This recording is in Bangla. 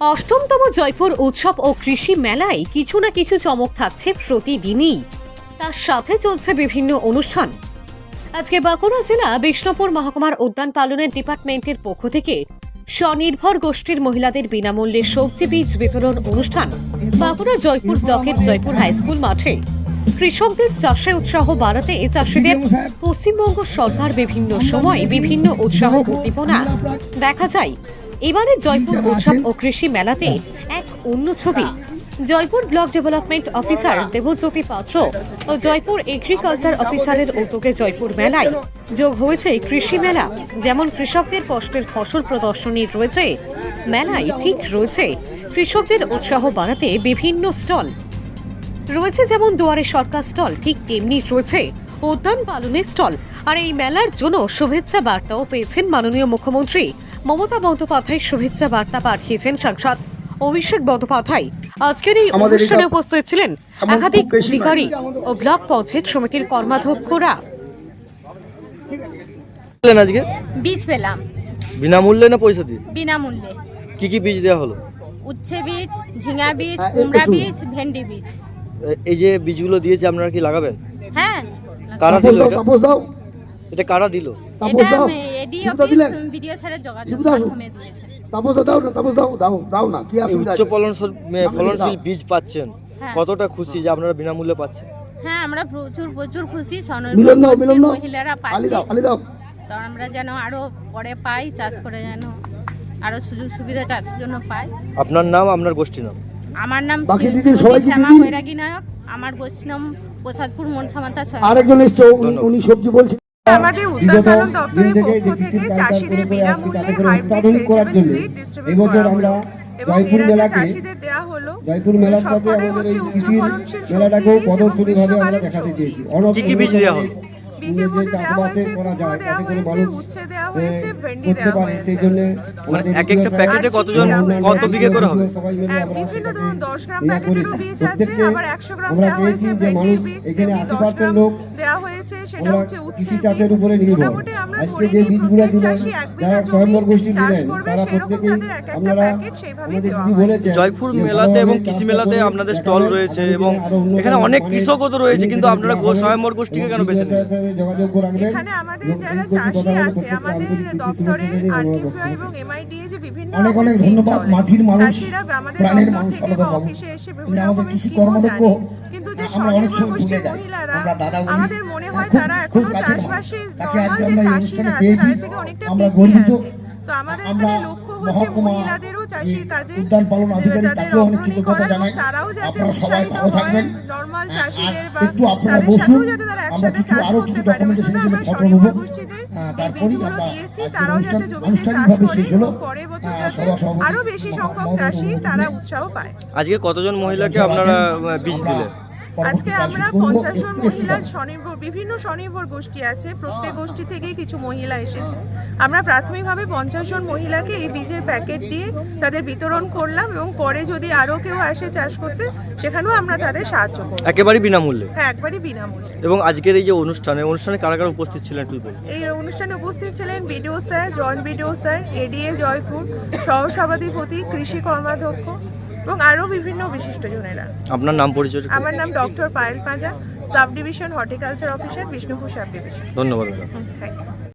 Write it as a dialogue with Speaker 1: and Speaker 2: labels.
Speaker 1: অষ্টমতম জয়পুর উৎসব ও কৃষি মেলায় কিছু না কিছু চমক থাকছে প্রতিদিনই। তার সাথে চলছে বিভিন্ন অনুষ্ঠান। আজকে বাঁকুড়া জেলা বিষ্ণুপুর মহকুমার উদ্যান পালনের ডিপার্টমেন্টের পক্ষ থেকে স্বনির্ভর গোষ্ঠীর মহিলাদের বিনামূল্যে সবজি বীজ বিতরণ অনুষ্ঠান বাঁকুড়া জয়পুর ব্লকের জয়পুর হাই স্কুল মাঠে। কৃষকদের চাষে উৎসাহ বাড়াতে চাষিদের পশ্চিমবঙ্গ সরকার বিভিন্ন সময় বিভিন্ন উৎসাহ উদ্দীপনা দেখা যায়। এবারে জয়পুর উৎসব ও কৃষি মেলাতে এক অন্য ছবি। Jaipur block development officer Debjyoti Patra ও জয়পুর এগ্রিকালচার অফিসারের উদ্যোগে জয়পুর মেলায় যোগ হয়েছে কৃষি মেলা। যেমন কৃষকদের কষ্টের ফসল প্রদর্শনী রয়েছে মেলায় ঠিক রয়েছে। কৃষকদের উৎসাহ বাড়াতে বিভিন্ন স্টল রয়েছে যেমন দুয়ারে সরকার স্টল ঠিক তেমনি রয়েছে উদ্যান পালনের স্টল। আর এই মেলার জন্য শুভেচ্ছা বার্তাও পেয়েছেন মাননীয় মুখ্যমন্ত্রী। মমতা বন্দ্যোপাধ্যায় শুভেচ্ছা বার্তা পাঠিয়েছেন সাংসদ অভিষেক বন্দ্যোপাধ্যায়। আজকের এই অনুষ্ঠানে উপস্থিত ছিলেন একাধিক। অধিকারী ও ব্লক পঞ্চায়েত সমিতির কর্মাধ্যক্ষরা।
Speaker 2: আজকে?
Speaker 3: বীজ পেলাম।
Speaker 2: বিনামূল্যে না পয়সা দিয়ে
Speaker 3: বিনামূল্যে।
Speaker 2: কি কি বীজ দেওয়া হলো?
Speaker 3: উচ্ছে বীজ ঝিঙা বীজ
Speaker 4: হ্যাঁ,
Speaker 3: কুমড়া বীজ ভেন্ডি বীজ।
Speaker 2: এই যে বীজগুলো দিয়েছে আপনারা কি লাগাবেন?
Speaker 3: হ্যাঁ।
Speaker 2: কারা দিল এটা? এটা কারা দিল?
Speaker 4: তাপস দাও। শিবুদা দিলেন?
Speaker 3: ভিডিও স্যারের যোগাযোগ। মাধ্যমে
Speaker 4: তাপস দাও না তাপস দাও দাও দাও না কি অসুবিধা
Speaker 2: উচ্চ? ফলনশীল ফলনশীল বীজ পাচ্ছেন।
Speaker 3: হ্যাঁ।
Speaker 2: কতটা খুশি যে আপনারা বিনামূল্যে পাচ্ছেন?
Speaker 3: হ্যাঁ আমরা প্রচুর প্রচুর খুশি।
Speaker 4: মিলন দাও মিলন দাও।
Speaker 3: মহিলারা পাচ্ছি।
Speaker 4: দাও আলি দাও।
Speaker 3: তো আমরা যেন আরও পরে পাই চাষ করে যেন আরও সুযোগ সুবিধা চাষের জন্য পাই।
Speaker 2: আপনার নাম আপনার গোষ্ঠী নাম?
Speaker 3: আমার নাম
Speaker 4: বাকি
Speaker 3: শ্যামা
Speaker 4: দিদি।
Speaker 3: বৈরাগী নায়ক। আমার গোষ্ঠী নাম প্রসাদপুর মনসামাতা
Speaker 4: আরেকজন এসছে উনি সবজি বলছেন
Speaker 5: আমাদের উদ্যান
Speaker 6: বিগত দিন থেকে যে কৃষির
Speaker 5: থেকে
Speaker 6: করে করে তাতে করে
Speaker 5: বিনামূল্যে
Speaker 6: করার জন্য এবছর আমরা জয়পুর মেলাকে
Speaker 5: চাষিদের দেওয়া হলো
Speaker 6: জয়পুর মেলার সাথে আমাদের এই কৃষির মেলাটাকেও প্রদর্শনীভাবে আমরা দেখাতে। চেয়েছি
Speaker 2: অনেক কি দেওয়া হলো?
Speaker 5: বীজের মধ্যে দেওয়া হয়েছে
Speaker 6: করা যায়
Speaker 5: কুমড়ো
Speaker 6: করে মানুষ
Speaker 5: হয়েছে, উচ্ছে দেওয়া
Speaker 6: এ,
Speaker 5: হয়েছে, ভেন্ডি
Speaker 6: করতে পারে সেই জন্য
Speaker 2: মানে এক একটা প্যাকেটে কতজন কত বিঘে করে হবে?
Speaker 6: সবাই মিলে আমরা
Speaker 5: বিভিন্ন ধরুন 10 গ্রাম প্যাকেটেরও বীজ আছে, আবার 100 গ্রাম
Speaker 6: আমরা চেয়েছি যে মানুষ এখানে
Speaker 5: তেমনি
Speaker 6: আশি
Speaker 5: 10
Speaker 6: পার্সেন্ট
Speaker 5: গ্রাম
Speaker 6: লোক
Speaker 5: দেওয়া হয়েছে, সেটা হচ্ছে
Speaker 6: কৃষি চাষের উপরে নির্ভর। আজকে যে বীজগুলো দিলেন
Speaker 5: চাষি এক বিঘা
Speaker 6: যারা স্বয়ম্বর গোষ্ঠী দিলেন তারা প্রত্যেকেই
Speaker 5: তাদের এক একটা
Speaker 6: আপনারা আমাদের দিদি।
Speaker 2: জয়পুর মেলাতে এবং কৃষি মেলাতে আপনাদের স্টল রয়েছে এবং এখানে অনেক কৃষকও তো রয়েছে কিন্তু আপনারা স্বয়ম্বর গোষ্ঠীকে কেন বেছে
Speaker 6: যোগাযোগ রাখবেন
Speaker 5: এখানে আমাদের যারা চাষি আছে আমাদের দপ্তরে এবং এমআইডিএ যে বিভিন্ন
Speaker 6: অনেক অনেক ধন্যবাদ মাটির মানুষ
Speaker 5: আমাদের
Speaker 6: প্রাণের মানুষ বাবু
Speaker 5: অফিসে এসে বিভিন্ন
Speaker 6: কিন্তু আমাদের কৃষি কর্মদক্ষ।
Speaker 5: কিন্তু যে
Speaker 6: আমরা অনেক সময় ভুলে যাই। আমরা দাদা বলি
Speaker 5: আমাদের মনে হয় তারা
Speaker 6: খুব এখনও
Speaker 5: যে
Speaker 6: এই
Speaker 5: চাষিরা আছে তাদের থেকে অনেকটা
Speaker 6: আমরা গর্বিত।
Speaker 5: তো আমাদের এখানে লক্ষ্য
Speaker 6: মহকুমা উদ্যান পালন আধিকারিক তাকেও অনেক কৃতজ্ঞতা জানাই। আপনারা সবাই ভালো থাকবেন। একটু আপনারা বসুন আমরা কিছু কিছু। ডকুমেন্টেশনের
Speaker 5: জন্য
Speaker 6: ফটো নেব তারপরেই আমরা অনুষ্ঠান আনুষ্ঠানিকভাবে শেষ হলো। সভা সভাপতি
Speaker 5: বেশি সংখ্যক চাষি তারা উৎসাহ পায়।
Speaker 2: আজকে কতজন মহিলাকে আপনারা বীজ দিলেন?
Speaker 5: আজকে আমরা পঞ্চাশ জন মহিলা স্বনির্ভর বিভিন্ন স্বনির্ভর গোষ্ঠী আছে। প্রত্যেক গোষ্ঠী থেকেই কিছু মহিলা এসেছে। আমরা প্রাথমিকভাবে পঞ্চাশ জন মহিলাকে এই বীজের প্যাকেট দিয়ে তাদের বিতরণ করলাম এবং পরে যদি আরও কেউ আসে চাষ করতে সেখানেও আমরা তাদের সাহায্য করব।
Speaker 2: একেবারেই বিনামূল্যে?
Speaker 5: হ্যাঁ একবারই বিনামূল্যে।
Speaker 2: এবং আজকের এই যে অনুষ্ঠানে অনুষ্ঠানে কারা কারা উপস্থিত ছিলেন বলুন।
Speaker 5: এই অনুষ্ঠানে উপস্থিত ছিলেন BDO sir joint BDO sir ADA Jaipur সহসভাধিপতি কৃষি কর্মাধ্যক্ষ এবং আরও বিভিন্ন বিশিষ্টজনেরা
Speaker 2: আপনার নাম পরিচয়
Speaker 5: আমার নাম doctor Payel Panja sub division horticulture officer Bishnupur sub division.
Speaker 2: ধন্যবাদ
Speaker 5: থ্যাংক ইউ